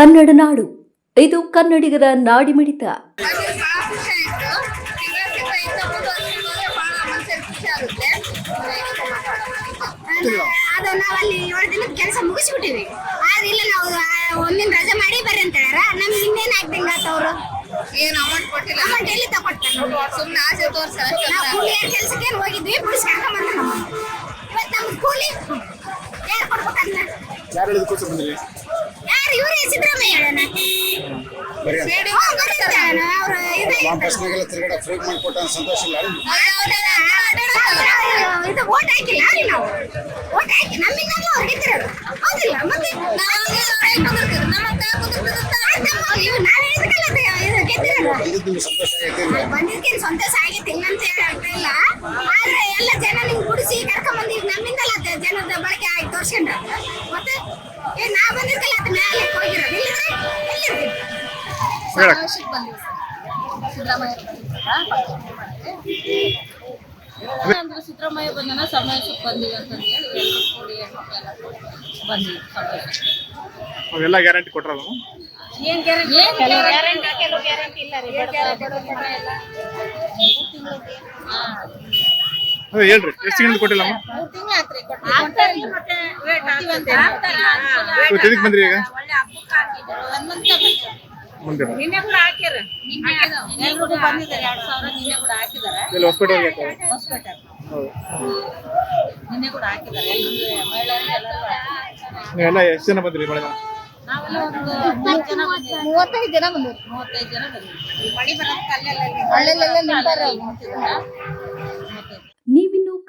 ಕನ್ನಡ ನಾಡು. ಇದು ಕನ್ನಡಿಗರ ನಾಡಿಮಿಡಿತ. ಅದು ನಾವು ಅಲ್ಲಿ ಏಳು ದಿನದ ಕೆಲಸ ಮುಗಿಸ್ಬಿಟ್ಟಿವಿ ಆದ್ರೆ ಇಲ್ಲ ನಾವು ಒಂದಿನ ರಜೆ ಮಾಡಿ ಬರ್ರಿ ಅಂತ ಹೇಳ್ಯಾರ. ನಮ್ಗೆ ಇನ್ನೇನ್ ಅವರು. ಏನು ಅಮೌಂಟ್ ಕೊಟ್ಟಿಲ್ಲ. ಅಮೌಂಟ್ ಎಲ್ಲಿ ತಗೊಟ್ಟಾರ ಸುಮ್ಮನೆ ಆಸೆ ತೋರ್ಸ ನಾವು ಕೂಲಿಯರ್ ಕೆಲ್ಸಕ್ಕೆ ಏನ್ ಹೋಗಿದ್ವಿ ಬಿಡಿಸ್ಕೊಂಡ್ ಬಂದ ನಮ್ಮ ಇವತ್ತು ನಮ್ಗೆ ಕೂಲಿ. ಯಾರು ಕೊಡ್ಬೇಕಂತ? ಯಾರು ಹೇಳಿದಕ್ಕೋಸ್ಕರ ಬಂದ್ರಿ? ಯಾರು ಇವ್ರೇ ತಿರುಗಾಡ ಫ್ರೀ ಮಾಡಿಕೊಟ್ಟ ಸಂತೋಷ ಇಲ್ಲ. ಇದು ಓಟ್ ಹಾಕಿಲ್ಲ ರೀ ನಾವು. ಓಟ್ ಹಾಕಿ ನಮ್ಮಿಂದಲೂ ಅವ್ರು ಗೆದ್ದಿರೋದು. ಹೌದಿಲ್ಲ ಮತ್ತೆ ನಿಮ್ಗೆ ಸಂತೋಷ ಆಗೈತಿ ಇಲ್ಲ. ಅಂತ ಹೇಳ್ತಾ ಆದ್ರೆ ಎಲ್ಲ ಜನ ನಿಂಗೆ ಗುಡಿಸಿ ಕರ್ಕೊಂಡ್ ಬಂದಿದ್ ನಮ್ಮಿಂದಲ್ಲ ಜನದ ಬಳಕೆ ಆಗಿ ಮತ್ತೆ ಏ ನಾ ಬಂದಿದ್ದಲ್ಲ ಅದು ಮೇಲೆ ಹೋಗಿರೋದು ಇಲ್ಲಿದ್ರೆ ಎಲ್ಲಿರ್ತೀವಿ ಸಮಾವೇಶಕ್ಕೆ ಬಂದಿವಿ. ಸಿದ್ದರಾಮಯ್ಯ ಅಂದ್ರೆ ಸಿದ್ದರಾಮಯ್ಯ ಬಂದನ ಸಮಾವೇಶಕ್ಕೆ ಬಂದಿವಿ ಅಂತಂದು ಹೇಳಿ ಕೂಡಿ ಬಂದಿವಿ ಅವೆಲ್ಲ ಗ್ಯಾರಂಟಿ ಕೊಟ್ರಲ್ಲ ಏನ್ ಗ್ಯಾರಂಟಿ? ಏನ್ ಗ್ಯಾರಂಟಿ? ಕೆಲವು ಗ್ಯಾರಂಟಿ ಇಲ್ಲ ರೀ ಅದೇ ಹೇಳ್ರಿ. ಎಷ್ಟು ಗಂಟೆ ಕೊಟ್ಟಿಲ್ಲಮ್ಮ ಎದಕ್ಕೆ ಬಂದ್ರಿ ಈಗ? ಮುಂದೆ ಇಲ್ಲಿ ಹಾಸ್ಪಿಟಲ್. ನೀವೆಲ್ಲ ಎಷ್ಟು ಜನ ಬಂದ್ರಿ ಮಳೆ? ಮೂವತ್ತೈದು ಜನ ಬಂದ್ರು ಮೂವತ್ತೈದು ಜನ ಬಂದಿದ್ದೀವಿ. ಮಳಿ ಬರೋದಕ್ಕೆ ಅಲ್ಲೆಲ್ಲ ನಿಂತಾರ ನೀವಿನ್ನು